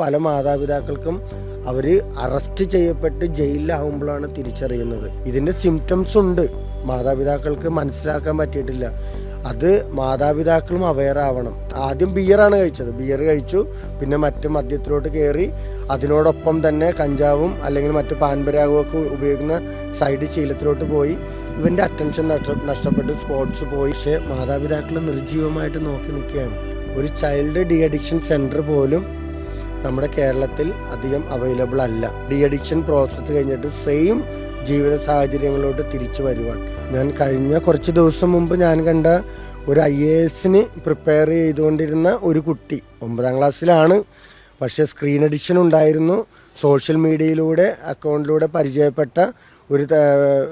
പല മാതാപിതാക്കൾക്കും അവർ അറസ്റ്റ് ചെയ്യപ്പെട്ട് ജയിലിലാവുമ്പോഴാണ് തിരിച്ചറിയുന്നത്. ഇതിന്റെ സിംറ്റംസ് ഉണ്ട്. മാതാപിതാക്കൾക്ക് മനസ്സിലാക്കാൻ പറ്റിയിട്ടില്ല. അത് മാതാപിതാക്കളും അവെയർ ആവണം. ആദ്യം ബിയറാണ് കഴിച്ചത്. ബിയർ കഴിച്ചു. പിന്നെ മറ്റ് മദ്യത്തിലോട്ട് കയറി അതിനോടൊപ്പം തന്നെ കഞ്ചാവും അല്ലെങ്കിൽ മറ്റ് പാൻപരാഗവും ഒക്കെ ഉപയോഗിക്കുന്ന സൈഡ് ശീലത്തിലോട്ട് പോയി. ഇവന്റെ അറ്റൻഷൻ നഷ്ട നഷ്ടപ്പെട്ട് സ്പോർട്സ് പോയി. പക്ഷെ മാതാപിതാക്കൾ നിർജീവമായിട്ട് നോക്കി നിൽക്കുകയാണ്. ഒരു ചൈൽഡ് ഡി അഡിക്ഷൻ സെന്റർ പോലും നമ്മുടെ കേരളത്തിൽ അധികം അവൈലബിൾ അല്ല. ഡി അഡിക്ഷൻ പ്രോസസ്സ് കഴിഞ്ഞിട്ട് സെയിം ജീവിത സാഹചര്യങ്ങളോട്ട് തിരിച്ചു വരുവാൻ. ഞാൻ കഴിഞ്ഞ കുറച്ച് ദിവസം മുമ്പ് ഞാൻ കണ്ട ഒരു ഐ എ എസിന് പ്രിപ്പയർ ചെയ്തുകൊണ്ടിരുന്ന ഒരു കുട്ടി. ഒമ്പതാം ക്ലാസ്സിലാണ്. പക്ഷേ സ്ക്രീൻ അഡിക്ഷൻ ഉണ്ടായിരുന്നു. സോഷ്യൽ മീഡിയയിലൂടെ അക്കൗണ്ടിലൂടെ പരിചയപ്പെട്ട ഒരു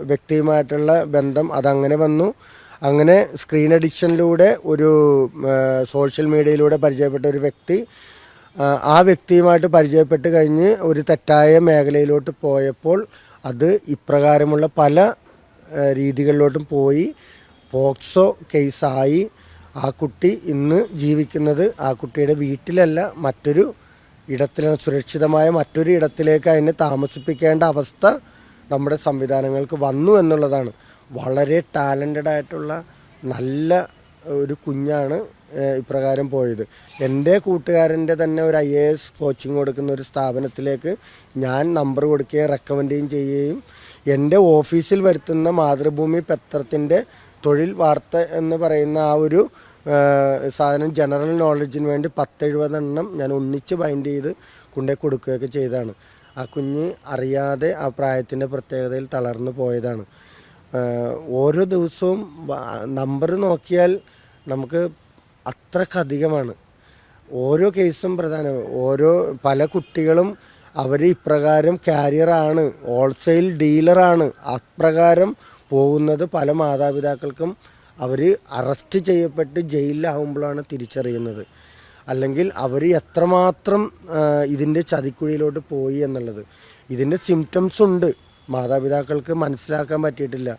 വ്യക്തിയുമായിട്ടുള്ള ബന്ധം അതങ്ങനെ വന്നു. അങ്ങനെ സ്ക്രീൻ അഡിക്ഷനിലൂടെ ഒരു സോഷ്യൽ മീഡിയയിലൂടെ പരിചയപ്പെട്ട ഒരു വ്യക്തി ആ, വ്യക്തിയുമായിട്ട് പരിചയപ്പെട്ട് കഴിഞ്ഞ് ഒരു തെറ്റായ മേഖലയിലോട്ട് പോയപ്പോൾ അത് ഇപ്രകാരമുള്ള പല രീതികളിലോട്ടും പോയി. പോക്സോ കേസായി. ആ കുട്ടി ഇന്ന് ജീവിക്കുന്നത് ആ കുട്ടിയുടെ വീട്ടിലല്ല മറ്റൊരു ഇടത്തിലാണ് സുരക്ഷിതമായ മറ്റൊരു ഇടത്തിലേക്ക് അതിനെ താമസിപ്പിക്കേണ്ട അവസ്ഥ നമ്മുടെ സംവിധാനങ്ങൾക്ക് വന്നു എന്നുള്ളതാണ്. വളരെ ടാലന്റഡ് ആയിട്ടുള്ള നല്ല ഒരു കുഞ്ഞാണ് ഇപ്രകാരം പോയത്. എന്റെ കൂട്ടുകാരന്റെ തന്നെ ഒരു ഐ എ എസ് കോച്ചിങ് കൊടുക്കുന്ന ഒരു സ്ഥാപനത്തിലേക്ക് ഞാൻ നമ്പർ കൊടുക്കുകയും റെക്കമെൻഡുകയും ചെയ്യുകയും എന്റെ ഓഫീസിൽ വരുത്തുന്ന മാതൃഭൂമി പത്രത്തിന്റെ തൊഴിൽ വാർത്ത എന്ന് പറയുന്ന ആ ഒരു സാധനം ജനറൽ നോളജിന് വേണ്ടി പത്തെഴുപതെണ്ണം ഞാൻ ഒന്നിച്ച് ബൈൻഡ് ചെയ്ത് കൊണ്ടേ കൊടുക്കുകയൊക്കെ ചെയ്താണ് ആ കുഞ്ഞ് അറിയാതെ ആ പ്രായത്തിന്റെ പ്രത്യേകതയിൽ തളർന്നു പോയതാണ്. ഓരോ ദിവസവും നമ്പർ നോക്കിയാൽ നമുക്ക് അത്രക്കധികമാണ്. ഓരോ കേസും പ്രധാനം. ഓരോ പല കുട്ടികളും അവർ ഇപ്രകാരം കാരിയറാണ് ഹോൾസെയിൽ ഡീലറാണ്. അപ്രകാരം പോകുന്നത് പല മാതാപിതാക്കൾക്കും അവർ അറസ്റ്റ് ചെയ്യപ്പെട്ട് ജയിലിലാവുമ്പോഴാണ് തിരിച്ചറിയുന്നത്. അല്ലെങ്കിൽ അവർ എത്രമാത്രം ഇതിന്റെ ചതിക്കുഴിയിലോട്ട് പോയി എന്നുള്ളത്. ഇതിന്റെ സിംറ്റംസ് ഉണ്ട്. മാതാപിതാക്കൾക്ക് മനസ്സിലാക്കാൻ പറ്റിയിട്ടില്ല.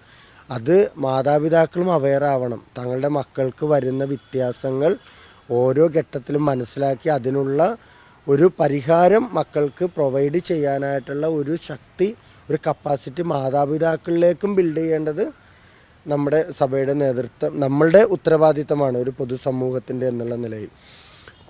അത് മാതാപിതാക്കളും അവെയർ ആവണം. തങ്ങളുടെ മക്കൾക്ക് വരുന്ന വ്യത്യാസങ്ങൾ ഓരോ ഘട്ടത്തിലും മനസ്സിലാക്കി അതിനുള്ള ഒരു പരിഹാരം മക്കൾക്ക് പ്രൊവൈഡ് ചെയ്യാനായിട്ടുള്ള ഒരു ശക്തി ഒരു കപ്പാസിറ്റി മാതാപിതാക്കളിലേക്കും ബിൽഡ് ചെയ്യേണ്ടത് നമ്മുടെ സഭയുടെ നേതൃത്വം നമ്മളുടെ ഉത്തരവാദിത്തമാണ് ഒരു പൊതുസമൂഹത്തിന്റെ എന്നുള്ള നിലയിൽ.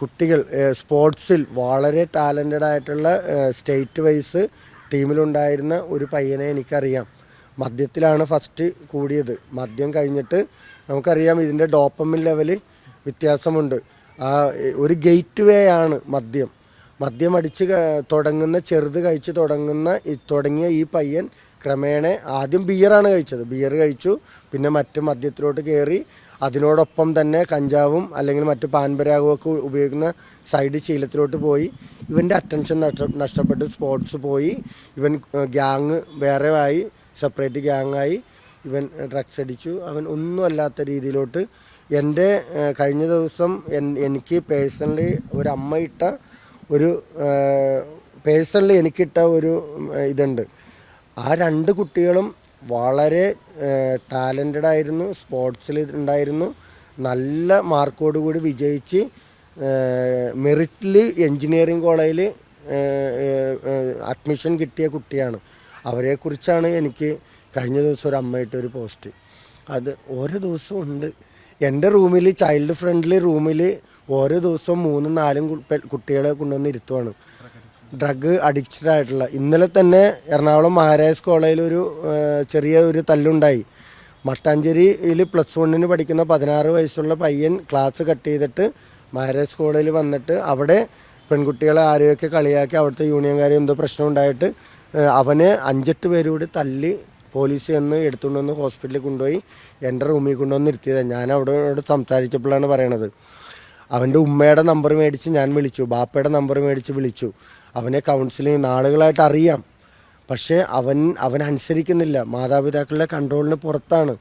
കുട്ടികൾ സ്പോർട്സിൽ വളരെ ടാലന്റഡ് ആയിട്ടുള്ള സ്റ്റേറ്റ് വൈസ് ടീമിലുണ്ടായിരുന്ന ഒരു പയ്യനെ എനിക്കറിയാം. മദ്യത്തിലാണ് ഫസ്റ്റ് കൂടിയത്. മദ്യം കഴിഞ്ഞിട്ട് നമുക്കറിയാം ഇതിന്റെ ഡോപ്പമിൻ ലെവൽ വ്യത്യാസമുണ്ട്. ആ ഒരു ഗേറ്റ് വേ ആണ് മദ്യം. മദ്യം അടിച്ച് തുടങ്ങുന്ന ചെറുത് കഴിച്ച് തുടങ്ങുന്ന തുടങ്ങിയ ഈ പയ്യൻ ക്രമേണ ആദ്യം ബിയറാണ് കഴിച്ചത്. ബിയർ കഴിച്ചു പിന്നെ മറ്റ് മദ്യത്തിലോട്ട് കയറി അതിനോടൊപ്പം തന്നെ കഞ്ചാവും അല്ലെങ്കിൽ മറ്റ് പാൻപരാഗവും ഒക്കെ ഉപയോഗിക്കുന്ന സൈഡ് ശീലത്തിലോട്ട് പോയി. ഇവന്റെ അറ്റൻഷൻ നഷ്ട നഷ്ടപ്പെട്ട് സ്പോർട്സ് പോയി. ഇവൻ ഗ്യാങ് വേറെ ആയി. സെപ്പറേറ്റ് ഗ്യാങ്ങായി ഇവൻ ഡ്രഗ്സ് അടിച്ചു. അവൻ ഒന്നും അല്ലാത്ത രീതിയിലോട്ട് എന്റെ കഴിഞ്ഞ ദിവസം എനിക്ക് പേഴ്സണലി ഒരു അമ്മ ഇട്ട ഒരു പേഴ്സണലി എനിക്കിട്ട ഒരു ഇതുണ്ട്. ആ രണ്ട് കുട്ടികളും വളരെ ടാലന്റഡ് ആയിരുന്നു സ്പോർട്സിൽ ഉണ്ടായിരുന്നു നല്ല മാർക്കോട് കൂടി വിജയിച്ച് മെറിറ്റിൽ എൻജിനീയറിംഗ് കോളേജിൽ അഡ്മിഷൻ കിട്ടിയ കുട്ടിയാണ്. അവരെക്കുറിച്ചാണ് എനിക്ക് കഴിഞ്ഞ ദിവസം ഒരു അമ്മയിട്ട് ഒരു പോസ്റ്റ്. അത് ഓരോ ദിവസവും ഉണ്ട്. എന്റെ റൂമിൽ ചൈൽഡ് ഫ്രണ്ട്ലി റൂമിൽ ഓരോ ദിവസവും മൂന്നും നാലും കുട്ടികളെ കൊണ്ടുവന്ന് ഇരുത്തുവാണ്. ഡ്രഗ് അഡിക്റ്റഡ് ആയിട്ടുള്ള. ഇന്നലെ തന്നെ എറണാകുളം മഹാരാജ് കോളേജിൽ ഒരു ചെറിയ ഒരു തല്ലുണ്ടായി. മട്ടാഞ്ചേരിയിൽ പ്ലസ് വണ്ണിന് പഠിക്കുന്ന പതിനാറ് വയസ്സുള്ള പയ്യൻ ക്ലാസ് കട്ട് ചെയ്തിട്ട് മഹാരാജ് കോളേജിൽ വന്നിട്ട് അവിടെ പെൺകുട്ടികളെ ആരെയൊക്കെ കളിയാക്കി അവിടുത്തെ യൂണിയൻകാരെ എന്തോ പ്രശ്നം ഉണ്ടായിട്ട് അവനെ അഞ്ചെട്ട് പേരൂടെ തല്ലി പോലീസ് ചെന്ന് എടുത്തുകൊണ്ടുവന്ന് ഹോസ്പിറ്റലിൽ കൊണ്ടുപോയി എന്റെ റൂമിൽ കൊണ്ടുവന്ന് ഇരുത്തിയതാണ് ഞാൻ അവിടെ സംസാരിച്ചപ്പോഴാണ് പറയണത്. അവന്റെ ഉമ്മയുടെ നമ്പർ മേടിച്ച് ഞാൻ വിളിച്ചു. ബാപ്പയുടെ നമ്പർ മേടിച്ച് വിളിച്ചു. അവനെ കൗൺസിലിംഗ് നാളുകളായിട്ട് അറിയാം. പക്ഷേ അവൻ അവൻ അനുസരിക്കുന്നില്ല. മാതാപിതാക്കളുടെ കൺട്രോളിന് പുറത്താണ്.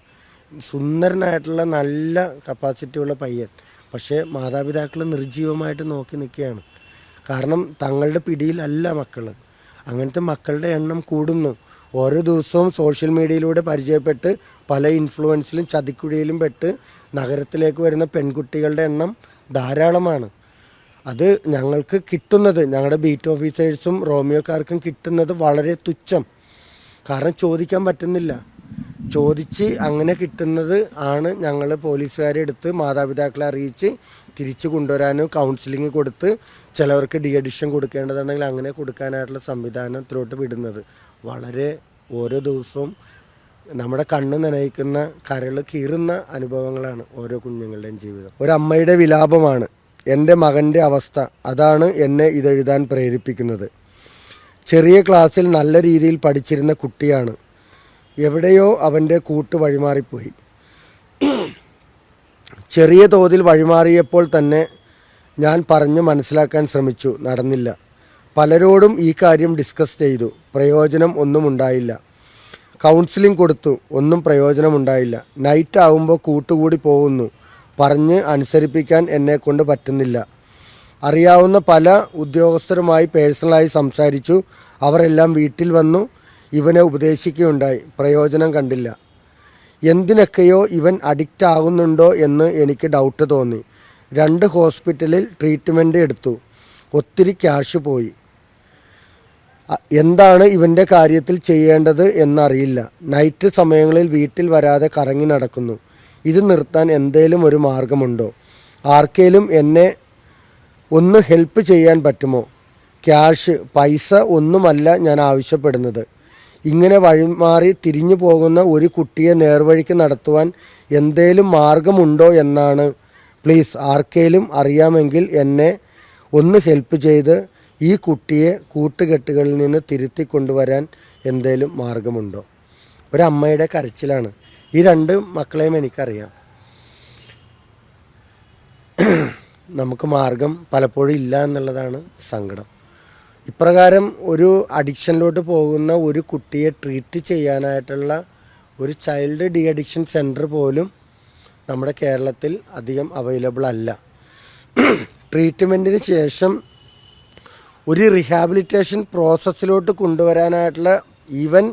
സുന്ദരനായിട്ടുള്ള നല്ല കപ്പാസിറ്റിയുള്ള പയ്യൻ. പക്ഷേ മാതാപിതാക്കൾ നിർജീവമായിട്ട് നോക്കി നിൽക്കുകയാണ്. കാരണം തങ്ങളുടെ പിടിയിലല്ല മക്കൾ അങ്ങനത്തെ മക്കളുടെ എണ്ണം കൂടുന്നു. ഓരോ ദിവസവും സോഷ്യൽ മീഡിയയിലൂടെ പരിചയപ്പെട്ട് പല ഇൻഫ്ലുവൻസിലും ചതിക്കുഴിയിലും പെട്ട് നഗരത്തിലേക്ക് വരുന്ന പെൺകുട്ടികളുടെ എണ്ണം ധാരാളമാണ്. അത് ഞങ്ങൾക്ക് കിട്ടുന്നത് ഞങ്ങളുടെ ബീറ്റ് ഓഫീസേഴ്സും റോമിയോക്കാർക്കും കിട്ടുന്നത് വളരെ തുച്ഛം. കാരണം ചോദിക്കാൻ പറ്റുന്നില്ല. ചോദിച്ച് അങ്ങനെ കിട്ടുന്നത് ആണ് ഞങ്ങൾ പോലീസുകാരെ എടുത്ത് മാതാപിതാക്കളെ അറിയിച്ച് തിരിച്ചു കൊണ്ടുവരാനും കൗൺസിലിംഗ് കൊടുത്ത് ചിലവർക്ക് ഡി അഡിഷൻ കൊടുക്കേണ്ടതുണ്ടെങ്കിൽ അങ്ങനെ കൊടുക്കാനായിട്ടുള്ള സംവിധാനത്തിലോട്ട് വിടുന്നത്. വളരെ ഓരോ ദിവസവും നമ്മുടെ കണ്ണ് നനയിക്കുന്ന കരൾ കീറുന്ന അനുഭവങ്ങളാണ് ഓരോ കുഞ്ഞുങ്ങളുടെയും ജീവിതം. ഒരമ്മയുടെ വിലാപമാണ് എന്റെ മകന്റെ അവസ്ഥ. അതാണ് എന്നെ ഇതെഴുതാൻ പ്രേരിപ്പിക്കുന്നത്. ചെറിയ ക്ലാസ്സിൽ നല്ല രീതിയിൽ പഠിച്ചിരുന്ന കുട്ടിയാണ്. എവിടെയോ അവന്റെ കൂട്ട് വഴിമാറിപ്പോയി. ചെറിയ തോതിൽ വഴിമാറിയപ്പോൾ തന്നെ ഞാൻ പറഞ്ഞു മനസ്സിലാക്കാൻ ശ്രമിച്ചു നടന്നില്ല. പലരോടും ഈ കാര്യം ഡിസ്കസ് ചെയ്തു പ്രയോജനം ഒന്നും ഉണ്ടായില്ല. കൗൺസിലിംഗ് കൊടുത്തു ഒന്നും പ്രയോജനമുണ്ടായില്ല നൈറ്റ് ആവുമ്പോൾ കൂട്ടുകൂടി പോകുന്നു പറഞ്ഞ് അനുസരിപ്പിക്കാൻ എന്നെ കൊണ്ട് പറ്റുന്നില്ല. അറിയാവുന്ന പല ഉദ്യോഗസ്ഥരുമായി പേഴ്സണലായി സംസാരിച്ചു അവരെല്ലാം വീട്ടിൽ വന്നു ഇവനെ ഉപദേശിക്കുകയുണ്ടായി. പ്രയോജനം കണ്ടില്ല. എന്തിനൊക്കെയോ ഇവൻ അഡിക്റ്റ് ആകുന്നുണ്ടോ എന്ന് എനിക്ക് ഡൗട്ട് തോന്നി. രണ്ട് ഹോസ്പിറ്റലിൽ ട്രീറ്റ്മെന്റ് എടുത്തു. ഒത്തിരി ക്യാഷ് പോയി. എന്താണ് ഇവന്റെ കാര്യത്തിൽ ചെയ്യേണ്ടത് എന്നറിയില്ല. നൈറ്റ് സമയങ്ങളിൽ വീട്ടിൽ വരാതെ കറങ്ങി നടക്കുന്നു. ഇത് നിർത്താൻ എന്തേലും ഒരു മാർഗമുണ്ടോ? ആർക്കേലും എന്നെ ഒന്ന് ഹെൽപ്പ് ചെയ്യാൻ പറ്റുമോ? ക്യാഷ് പൈസ ഒന്നുമല്ല ഞാൻ ആവശ്യപ്പെടുന്നത്. ഇങ്ങനെ വഴിമാറി തിരിഞ്ഞു പോകുന്ന ഒരു കുട്ടിയെ നേർവഴിക്ക് നടത്തുവാൻ എന്തേലും മാർഗമുണ്ടോ എന്നാണ്. പ്ലീസ് ആർക്കേലും അറിയാമെങ്കിൽ എന്നെ ഒന്ന് ഹെൽപ്പ് ചെയ്ത് ഈ കുട്ടിയെ കൂട്ടുകെട്ടുകളിൽ നിന്ന് തിരുത്തി കൊണ്ടുവരാൻ എന്തേലും മാർഗമുണ്ടോ? ഒരമ്മയുടെ കരച്ചിലാണ്. ഈ രണ്ട് മക്കളെയും എനിക്കറിയാം. നമുക്ക് മാർഗം പലപ്പോഴും ഇല്ല എന്നുള്ളതാണ് സങ്കടം. ഇപ്രകാരം ഒരു അഡിക്ഷനിലോട്ട് പോകുന്ന ഒരു കുട്ടിയെ ട്രീറ്റ് ചെയ്യാനായിട്ടുള്ള ഒരു ചൈൽഡ് ഡി അഡിക്ഷൻ സെന്റർ പോലും നമ്മുടെ കേരളത്തിൽ അധികം അവൈലബിൾ അല്ല. ട്രീറ്റ്മെന്റിന് ശേഷം ഒരു റീഹാബിലിറ്റേഷൻ പ്രോസസ്സിലോട്ട് കൊണ്ടുവരാനായിട്ടുള്ള ഈവൻ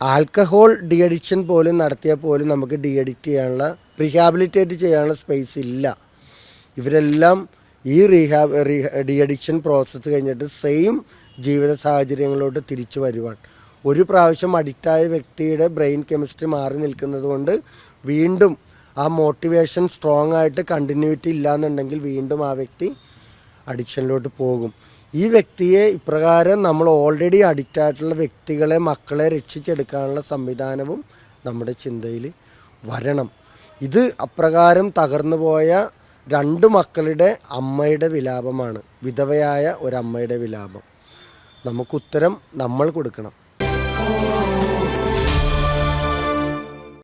ആൽക്കഹോൾ ഡി അഡിക്ഷൻ പോലും നടത്തിയാൽ പോലും നമുക്ക് ഡി അഡിക്റ്റ് ചെയ്യാനുള്ള റീഹാബിലിറ്റേറ്റ് ചെയ്യാനുള്ള സ്പേസ് ഇല്ല. ഇവരെല്ലാം ഈ rehab re de addiction process കഴിഞ്ഞിട്ട് സെയിം ജീവിത സാഹചര്യങ്ങളിലോട്ട് തിരിച്ചു വരുവാൻ. ഒരു പ്രാവശ്യം അഡിക്റ്റായ വ്യക്തിയുടെ ബ്രെയിൻ കെമിസ്ട്രി മാറി നിൽക്കുന്നത് കൊണ്ട് വീണ്ടും ആ മോട്ടിവേഷൻ സ്ട്രോങ് ആയിട്ട് കണ്ടിന്യൂറ്റി ഇല്ലാന്നുണ്ടെങ്കിൽ വീണ്ടും ആ വ്യക്തി അഡിക്ഷനിലോട്ട് പോകും. ഈ വ്യക്തിയെ ഇപ്രകാരം നമ്മൾ ഓൾറെഡി അഡിക്റ്റ് ആയിട്ടുള്ള വ്യക്തികളെ മക്കളെ രക്ഷിച്ചെടുക്കാനുള്ള സംവിധാനവും നമ്മുടെ ചിന്തയിൽ വരണം. ഇത് അപ്രകാരം തകർന്നു പോയ രണ്ട് മക്കളുടെ അമ്മയുടെ വിലാപമാണ്. വിധവയായ ഒരമ്മയുടെ വിലാപം. നമുക്ക് ഉത്തരം നമ്മൾ കൊടുക്കണം.